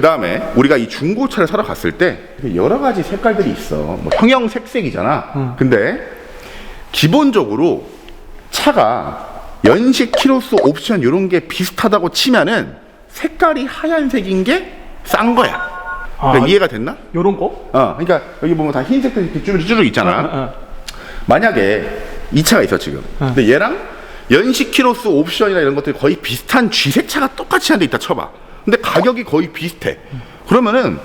그 다음에 우리가 이 중고차를 사러 갔을 때 여러 가지 색깔들이 있어. 뭐 형형 색색이잖아. 근데 기본적으로 차가 연식, 키로수, 옵션 이런 게 비슷하다고 치면은 색깔이 하얀색인 게 싼 거야. 그러니까 아, 이해가 됐나? 요런 거? 어, 그러니까 여기 보면 다 흰색들 이렇게 쭈르쭈르 있잖아. 어, 어, 어. 만약에 이 차가 있어 지금. 근데 얘랑 연식 키로수 옵션이나 이런 것들이 거의 비슷한 G색 차가 똑같이 한 대 있다 쳐봐. 근데 가격이 거의 비슷해. 그러면은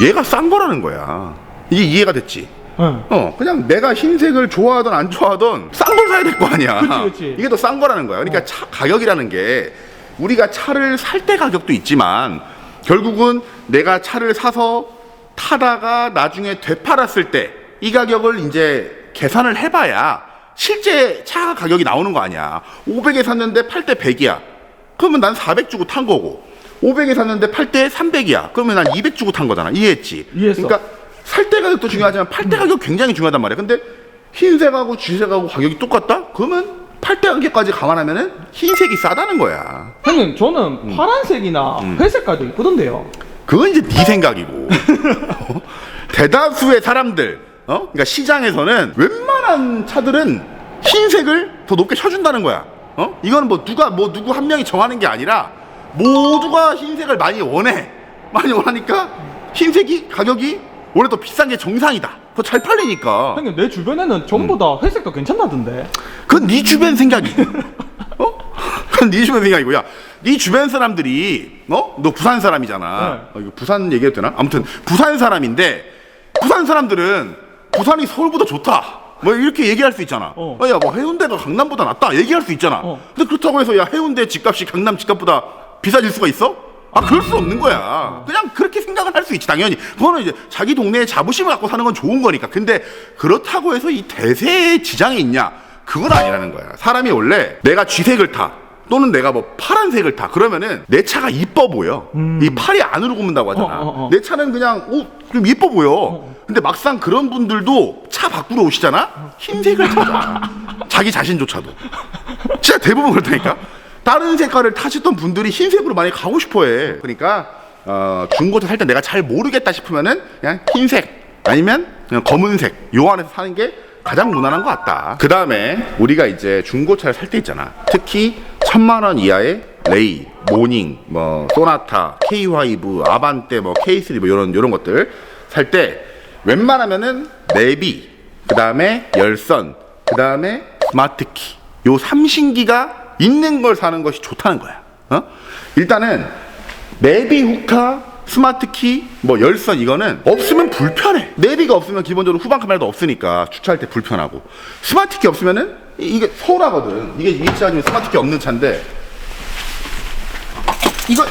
얘가 싼 거라는 거야. 이게 이해가 됐지? 응. 어, 그냥 내가 흰색을 좋아하든 안 좋아하든 싼걸 사야 될 거 아니야. 그치, 그치. 이게 더 싼 거라는 거야. 그러니까 차 가격이라는 게 우리가 차를 살 때 가격도 있지만 결국은 내가 차를 사서 타다가 나중에 되팔았을 때 이 가격을 이제 계산을 해봐야 실제 차 가격이 나오는 거 아니야. 500에 샀는데 팔 때 100이야. 그러면 난 400 주고 탄 거고. 500에 샀는데 팔 때 300이야. 그러면 난 200 주고 탄 거잖아. 이해했지? 이해했어. 그러니까 살 때 가격도 중요하지만 팔 때 가격 굉장히 중요하단 말이야. 근데 흰색하고 쥐색하고 가격이 똑같다? 그러면 팔 때 가격까지 감안하면은 흰색이 싸다는 거야. 형님 저는 파란색이나 회색깔도 이쁘던데요. 그건 이제 네 생각이고. 어? 대다수의 사람들, 어? 그러니까 시장에서는 웬만한 차들은 흰색을 더 높게 쳐준다는 거야. 어? 이건 뭐 누가 뭐 누구 한 명이 정하는 게 아니라 모두가 흰색을 많이 원해. 많이 원하니까 흰색이 가격이 원래 더 비싼 게 정상이다. 더잘 팔리니까. 형님 내 주변에는 전부 다 회색도 괜찮다던데. 그건 네 주변 생각이. 어? 그건 네 주변 생각이고 야, 네 주변 사람들이 어? 너 부산 사람이잖아. 네. 어, 이거 부산 얘기해도 되나? 아무튼 부산 사람인데 부산 사람들은 부산이 서울보다 좋다. 뭐 이렇게 얘기할 수 있잖아. 어. 어. 야, 뭐 해운대가 강남보다 낫다. 얘기할 수 있잖아. 어. 근데 그렇다고 해서 야 해운대 집값이 강남 집값보다 비싸질 수가 있어? 아 그럴 수 없는 거야. 그냥 그렇게 생각을 할 수 있지 당연히. 그거는 이제 자기 동네에 자부심을 갖고 사는 건 좋은 거니까. 근데 그렇다고 해서 이 대세에 지장이 있냐? 그건 아니라는 거야. 사람이 원래 내가 쥐색을 타. 또는 내가 뭐 파란색을 타 그러면은 내 차가 이뻐 보여 이 팔이 안으로 굽는다고 하잖아 어, 어, 어. 내 차는 그냥 오좀 이뻐 보여 근데 막상 그런 분들도 차 바꾸러 오시잖아 흰색을 타잖아 자기 자신조차도 진짜 대부분 그렇다니까 다른 색깔을 타셨던 분들이 흰색으로 많이 가고 싶어해 그러니까 어, 중고차 살 때 내가 잘 모르겠다 싶으면은 그냥 흰색 아니면 그냥 검은색 요 안에서 사는 게 가장 무난한 것 같다. 그 다음에 우리가 이제 중고차를 살 때 있잖아. 특히 천만 원 이하의 레이, 모닝, 뭐 소나타, K5, 아반떼, 뭐 K3 뭐 이런 이런 것들 살 때 웬만하면은 내비, 그 다음에 열선, 그 다음에 스마트키 요 삼신기가 있는 걸 사는 것이 좋다는 거야. 어? 일단은 내비 후카 스마트키 뭐 열선 이거는 없으면 불편해. 내비가 없으면 기본적으로 후방 카메라도 없으니까 주차할 때 불편하고. 스마트키 없으면은 이- 이게 서운하거든. 이게 이 차가 지금 스마트키 없는 차인데. 이거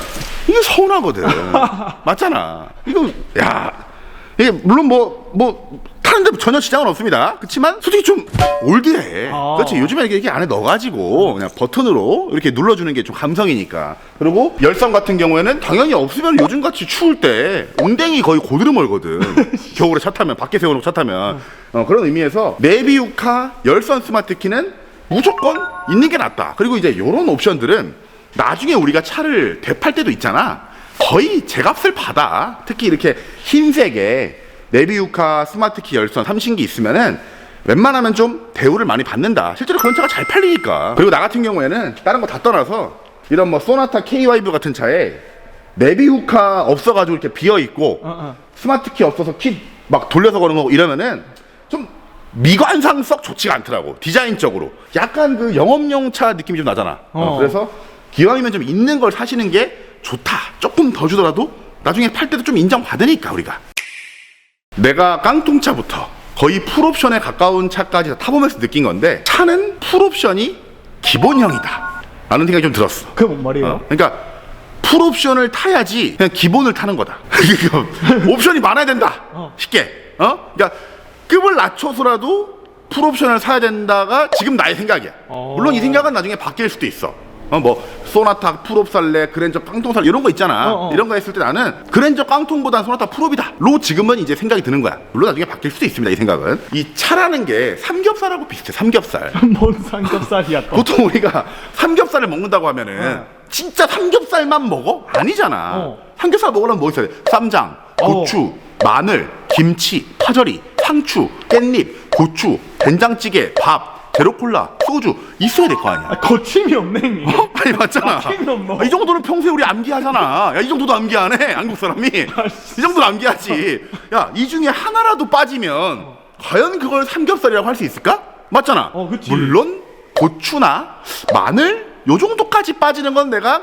이게 서운하거든. 맞잖아. 이거 야. 이게 물론 뭐뭐 타는데 전혀 지장은 없습니다. 그렇지만 솔직히 좀 올드해. 아. 그렇지 요즘에 이렇게, 안에 넣어가지고 그냥 버튼으로 이렇게 눌러주는 게 좀 감성이니까. 그리고 열선 같은 경우에는 당연히 없으면 요즘 같이 추울 때 웅댕이 거의 고드름 멀거든. 겨울에 차 타면 밖에 세워놓고 차 타면. 어, 그런 의미에서 내비우카 열선 스마트키는 무조건 있는 게 낫다. 그리고 이제 이런 옵션들은 나중에 우리가 차를 대팔 때도 있잖아. 거의 제값을 받아. 특히 이렇게 흰색에 내비우카 스마트키 열선 삼신기 있으면은 웬만하면 좀 대우를 많이 받는다. 실제로 그런 차가 잘 팔리니까. 그리고 나 같은 경우에는 다른 거 다 떠나서 이런 뭐 소나타 K5 같은 차에 내비우카 없어가지고 이렇게 비어 있고 어, 어. 스마트키 없어서 키 막 돌려서 거는 거 이러면은 좀 미관상 썩 좋지가 않더라고 디자인적으로 약간 그 영업용 차 느낌이 좀 나잖아 어, 어. 그래서 기왕이면 좀 있는 걸 사시는 게 좋다 조금 더 주더라도 나중에 팔 때도 좀 인정받으니까 우리가 내가 깡통차부터 거의 풀옵션에 가까운 차까지 다 타보면서 느낀 건데 차는 풀옵션이 기본형이다 라는 생각이 좀 들었어 그게 뭔 말이에요? 어? 그러니까 풀옵션을 타야지 그냥 기본을 타는 거다. 옵션이 많아야 된다. 어. 쉽게. 어? 그러니까 급을 낮춰서라도 풀옵션을 사야 된다가 지금 나의 생각이야. 어. 물론 이 생각은 나중에 바뀔 수도 있어. 어, 뭐 소나타 풀옵 살래, 그랜저 깡통 살래 이런 거 있잖아. 어, 어. 이런 거 했을 때 나는 그랜저 깡통보다 소나타 풀옵이다. 로 지금은 이제 생각이 드는 거야. 물론 나중에 바뀔 수도 있습니다. 이 생각은. 이 차라는 게 삼겹살하고 비슷해. 삼겹살. 뭔 삼겹살이야 또. 보통 우리가 삼겹살을 먹는다고 하면은 진짜 삼겹살만 먹어? 아니잖아. 어. 삼겹살 먹으려면 뭐 있어야 돼? 쌈장, 고추, 마늘, 김치, 파절이, 상추, 깻잎, 고추, 된장찌개, 밥, 제로콜라, 소주 있어야 될 거 아니야. 아, 거침이 없네 형님. 어? 아니 맞잖아. 거침이 없노. 아, 이 정도는 평소에 우리 암기하잖아. 야 이 정도도 암기 안 해. 한국 사람이. 이 정도는 암기하지. 야 이 중에 하나라도 빠지면 과연 그걸 삼겹살이라고 할 수 있을까? 맞잖아. 어, 그치. 물론 고추나 마늘 요 정도까지 빠지는 건 내가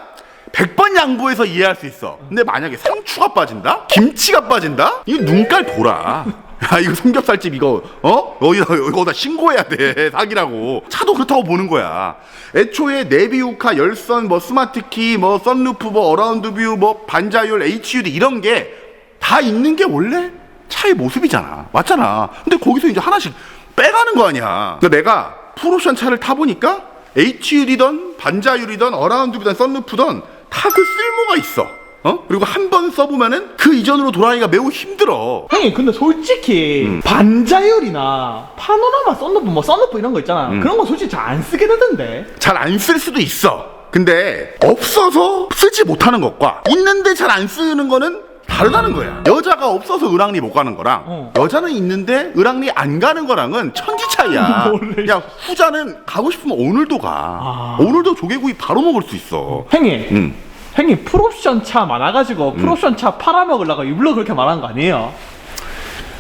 100번 양보해서 이해할 수 있어. 근데 만약에 상추가 빠진다? 김치가 빠진다? 이거 눈깔 돌아. 야 이거 삼겹살집 이거 어? 어디다 이거 다 신고해야 돼. 사기라고. 차도 그렇다고 보는 거야. 애초에 내비우카 열선 뭐 스마트키 뭐 썬루프 뭐 어라운드 뷰 뭐 반자율 HUD 이런 게 다 있는 게 원래 차의 모습이잖아. 맞잖아. 근데 거기서 이제 하나씩 빼가는 거 아니야. 근데 내가 풀옵션 차를 타보니까 HUD든 반자율이든 어라운드뷰든 썬루프든 다그 쓸모가 있어 어? 그리고 한 번 써보면은 그 이전으로 돌아가기가 매우 힘들어 형님 근데 솔직히 음. 반자율이나 파노라마 썬루프 뭐 썬루프 이런 거 있잖아. 음. 그런 거 솔직히 잘 안 쓰게 되던데. 잘 안 쓸 수도 있어. 근데 없어서 쓰지 못하는 것과 있는데 잘 안 쓰는 거는 다르다는 거야. 여자가 없어서 을왕리 못 가는 거랑 어. 여자는 있는데 을왕리 안 가는 거랑은 천지 차이야. 몰래. 야 후자는 가고 싶으면 오늘도 가. 아. 오늘도 조개구이 바로 먹을 수 있어. 형님. 응. 형님 풀옵션 차 많아가지고 음. 풀옵션 차 팔아먹으려고 일부러 그렇게 말한 거 아니에요?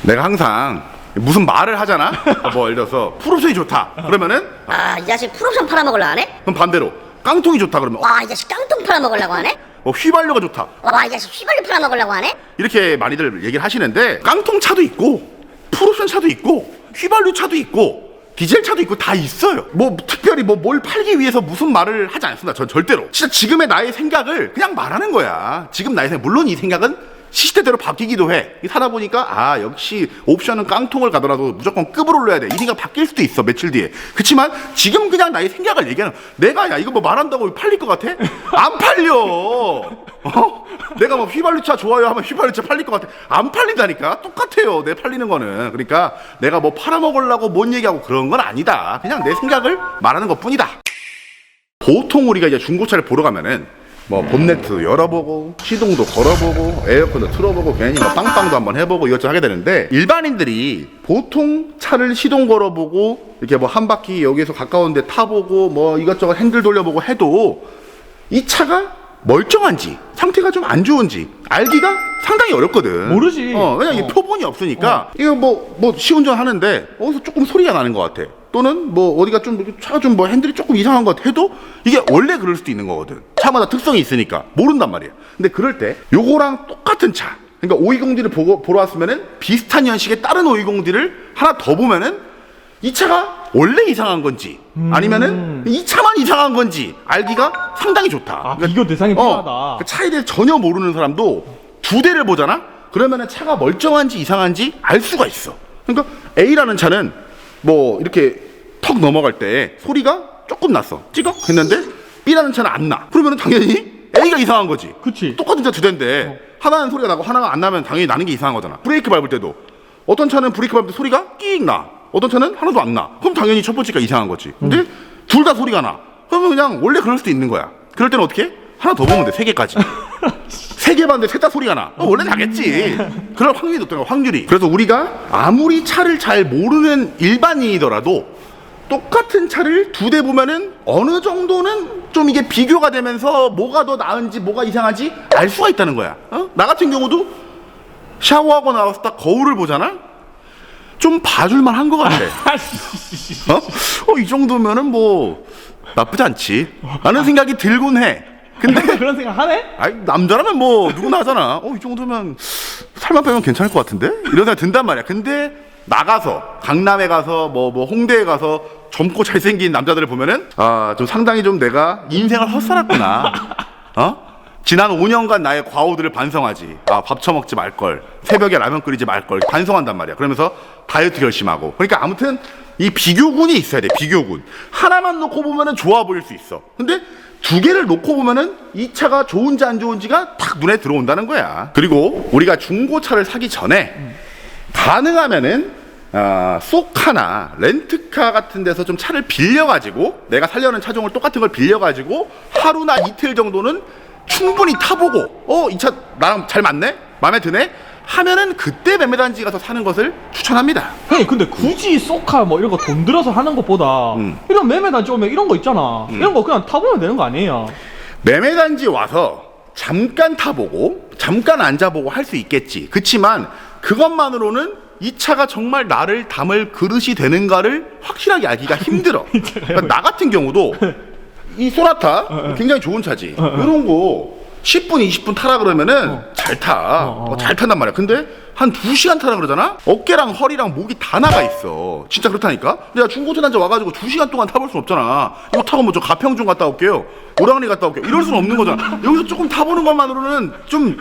내가 항상 무슨 말을 하잖아. 뭐 예를 들어서 풀옵션이 좋다. 그러면은 아, 이 자식 풀옵션 팔아먹으려 하네? 그럼 반대로 깡통이 좋다 그러면 어, 와, 이 자식 깡통 팔아먹으려고 하네? 어, 휘발유가 좋다. 와, 이 자식 휘발유 팔아먹으려고 하네? 이렇게 많이들 얘기를 하시는데 깡통 차도 있고 풀옵션 차도 있고 휘발유 차도 있고 디젤 차도 있고 다 있어요. 뭐 특별히 뭐 뭘 팔기 위해서 무슨 말을 하지 않습니다. 전 절대로. 진짜 지금의 나의 생각을 그냥 말하는 거야. 지금 나의 생각 물론 이 생각은 시시때때로 바뀌기도 해. 이 사다 보니까 아 역시 옵션은 깡통을 가더라도 무조건 급을 올려야 돼. 이 생각 바뀔 수도 있어 며칠 뒤에. 그렇지만 지금 그냥 나의 생각을 얘기하는. 내가 야 이거 뭐 말한다고 팔릴 것 같아? 안 팔려. 어? 내가 뭐 휘발유차 좋아요 하면 휘발유차 팔릴 것 같아. 안 팔린다니까. 똑같아요. 내 팔리는 거는. 그러니까 내가 뭐 팔아먹으려고 뭔 얘기하고 그런 건 아니다. 그냥 내 생각을 말하는 것 뿐이다. 보통 우리가 이제 중고차를 보러 가면은 뭐 본네트 열어보고 시동도 걸어보고 에어컨도 틀어보고 괜히 뭐 빵빵도 한번 해보고 이것저것 하게 되는데 일반인들이 보통 차를 시동 걸어보고 이렇게 뭐 한 바퀴 여기서 가까운데 타보고 뭐 이것저것 핸들 돌려보고 해도 이 차가 멀쩡한지 상태가 좀 안 좋은지 알기가 상당히 어렵거든. 모르지. 어, 왜냐 어. 표본이 없으니까 이거 뭐 뭐 시운전 하는데 어디서 조금 소리가 나는 것 같아. 또는 뭐 어디가 좀 차가 좀 뭐 핸들이 조금 이상한 것 해도 이게 원래 그럴 수도 있는 거거든. 차마다 특성이 있으니까 모른단 말이야. 근데 그럴 때 요거랑 똑같은 차. 그러니까 520D를 보고 보러 왔으면은 비슷한 연식의 다른 520D를 하나 더 보면은 이 차가 원래 이상한 건지 아니면은 이 차만 이상한 건지 알기가 상당히 좋다. 아, 비교 대상이 필요하다. 어, 그 차에 대해 전혀 모르는 사람도 두 대를 보잖아. 그러면은 차가 멀쩡한지 이상한지 알 수가 있어. 그러니까 A라는 차는 뭐 이렇게 턱 넘어갈 때 소리가 조금 났어. 찌걱 했는데 B라는 차는 안 나. 그러면은 당연히 A가 이상한 거지. 그치. 똑같은 차 두 대인데 하나는 소리가 나고 하나가 안 나면 당연히 나는 게 이상한 거잖아. 브레이크 밟을 때도 어떤 차는 브레이크 밟을 때 소리가 끼익 나. 어떤 차는 하나도 안 나. 그럼 당연히 첫 번째가 이상한 거지. 근데 둘 다 소리가 나. 그러면 그냥 원래 그럴 수도 있는 거야. 그럴 때는 어떻게? 해? 하나 더 보면 돼. 세 개까지. 세 개 봤는데 셋 다 소리가 나. 어, 원래 나겠지. 그럴 확률이 높다고 확률이. 그래서 우리가 아무리 차를 잘 모르는 일반인이더라도 똑같은 차를 두 대 보면은 어느 정도는 좀 이게 비교가 되면서 뭐가 더 나은지 뭐가 이상한지 알 수가 있다는 거야. 어? 나 같은 경우도 샤워하고 나와서 딱 거울을 보잖아. 좀 봐줄만 한것 같아. 어? 어, 이 정도면은 뭐 나쁘지 않지. 라는 생각이 들곤 해. 근데 그런 생각 하네? 아이 남자라면 뭐 누구나 하잖아. 어 이 정도면 살만 빼면 괜찮을 것 같은데 이런 생각 든단 말이야. 근데 나가서 강남에 가서 뭐 뭐 홍대에 가서 젊고 잘생긴 남자들을 보면은 아 좀 상당히 좀 내가 인생을 헛살았구나. 어? 지난 5년간 나의 과오들을 반성하지. 아, 밥 처먹지 말 걸. 새벽에 라면 끓이지 말 걸. 반성한단 말이야. 그러면서 다이어트 결심하고. 그러니까 아무튼 이 비교군이 있어야 돼. 비교군. 하나만 놓고 보면은 좋아 보일 수 있어. 근데 두 개를 놓고 보면은 이 차가 좋은지 안 좋은지가 딱 눈에 들어온다는 거야. 그리고 우리가 중고차를 사기 전에 가능하면은 아, 쏘카나 렌트카 같은 데서 좀 차를 빌려가지고 내가 살려는 차종을 똑같은 걸 빌려가지고 하루나 이틀 정도는 충분히 타보고 어 이 차 나랑 잘 맞네 마음에 드네 하면은 그때 매매단지 가서 사는 것을 추천합니다. 형님 근데 굳이 쏘카 뭐 이런 거 돈 들어서 하는 것보다 음. 이런 매매단지 오면 이런 거 있잖아 이런 거 그냥 타보면 되는 거 아니에요 매매단지 와서 잠깐 타보고 잠깐 앉아보고 할 수 있겠지. 그치만 그것만으로는 이 차가 정말 나를 담을 그릇이 되는가를 확실하게 알기가 힘들어. 그러니까 나 같은 경우도 이 소나타 굉장히 좋은 차지. 이런 거 10분, 20분 타라 그러면은 잘 타. 어, 어. 어, 잘 탄단 말이야. 근데 한 2시간 타라 그러잖아? 어깨랑 허리랑 목이 다 나가 있어. 진짜 그렇다니까? 내가 중고차단지 와가지고 2시간 동안 타볼 순 없잖아. 이거 타고 뭐 저 가평중 갔다 올게요. 오랑리 갔다 올게요. 이럴 수는 없는 거잖아. 여기서 조금 타보는 것만으로는 좀,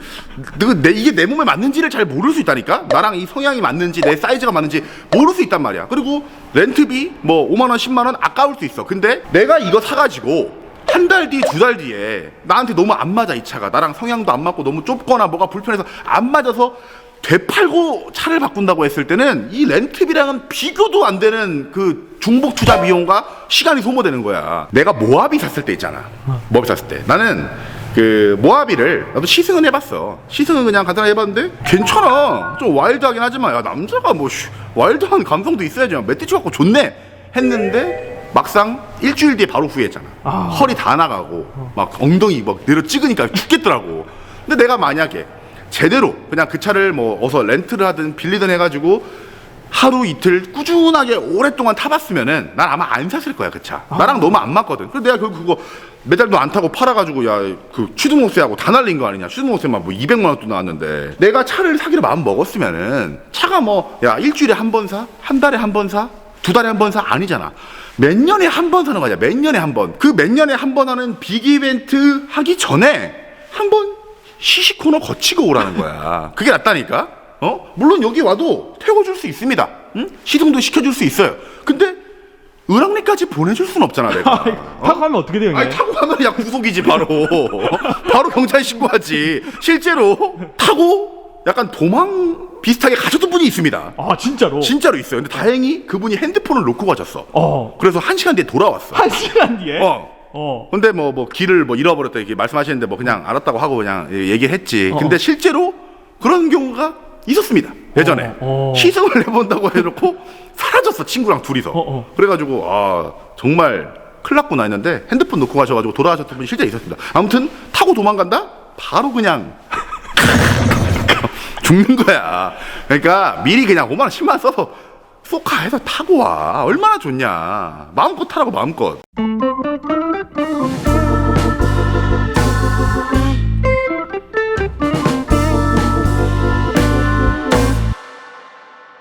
내, 내- 이게 내 몸에 맞는지를 잘 모를 수 있다니까? 나랑 이 성향이 맞는지, 내 사이즈가 맞는지 모를 수 있단 말이야. 그리고 렌트비 뭐 5만원, 10만원 아까울 수 있어. 근데 내가 이거 사가지고 한달 뒤, 두 달 뒤에 나한테 너무 안 맞아 이 차가 나랑 성향도 안 맞고 너무 좁거나 뭐가 불편해서 안 맞아서 되팔고 차를 바꾼다고 했을 때는 이 렌트비랑은 비교도 안 되는 그 중복 투자 비용과 시간이 소모되는 거야. 내가 모하비 샀을 때 있잖아. 모하비 샀을 때 나는 그 모하비를 나도 시승은 해봤어. 시승은 그냥 간단하게 해봤는데 괜찮아. 좀 와일드하긴 하지만 야 남자가 뭐 씨, 와일드한 감성도 있어야지. 멧돼지 갖고 좋네 했는데 막상 일주일 뒤에 바로 후회했잖아. 아. 허리 다 나가고 막 엉덩이 막 내려 찍으니까 죽겠더라고. 근데 내가 만약에 제대로 그냥 그 차를 뭐 어서 렌트를 하든 빌리든 해가지고 하루 이틀 꾸준하게 오랫동안 타봤으면은 난 아마 안 샀을 거야 그 차. 나랑 너무 안 맞거든. 그래서 내가 결국 그거 매달도 안 타고 팔아가지고 야 그 취등록세하고 다 날린 거 아니냐. 취등록세만 뭐 200만 원도 나왔는데 내가 차를 사기로 마음 먹었으면은 차가 뭐 야 일주일에 한 번 사, 한 달에 한 번 사, 두 달에 한 번 사 아니잖아. 몇 년에 한 번 사는 거야. 몇 년에 한 번. 그 몇 년에 한 번 하는 빅 이벤트 하기 전에 한번 시식 코너 거치고 오라는 거야. 그게 낫다니까. 어? 물론 여기 와도 태워줄 수 있습니다. 응? 시승도 시켜줄 수 있어요. 근데 을왕리까지 보내줄 순 없잖아 내가. 타고 가면 어떻게 돼요 아니? 타고 가면 야 구속이지 바로. 바로 경찰 신고하지. 실제로 타고 약간 도망 비슷하게 가셨던 분이 있습니다. 아 진짜로? 진짜로 있어요. 근데 다행히 그분이 핸드폰을 놓고 가셨어. 어. 그래서 한 시간 뒤에 돌아왔어. 한 시간 뒤에? 어. 어. 근데 뭐 뭐 길을 뭐 잃어버렸다 이렇게 말씀하시는데 뭐 그냥 알았다고 하고 그냥 얘기를 했지. 어. 근데 실제로 그런 경우가 있었습니다. 예전에 어, 어. 시승을 해본다고 해놓고 사라졌어 친구랑 둘이서. 어, 어. 그래가지고 아 정말 큰일 났구나 했는데 핸드폰 놓고 가셔가지고 돌아가셨던 분이 실제 있었습니다. 아무튼 타고 도망간다? 바로 그냥 죽는 거야. 그러니까 미리 그냥 5만 원, 10만 원 써서 소카해서 타고 와. 얼마나 좋냐. 마음껏 타라고 마음껏.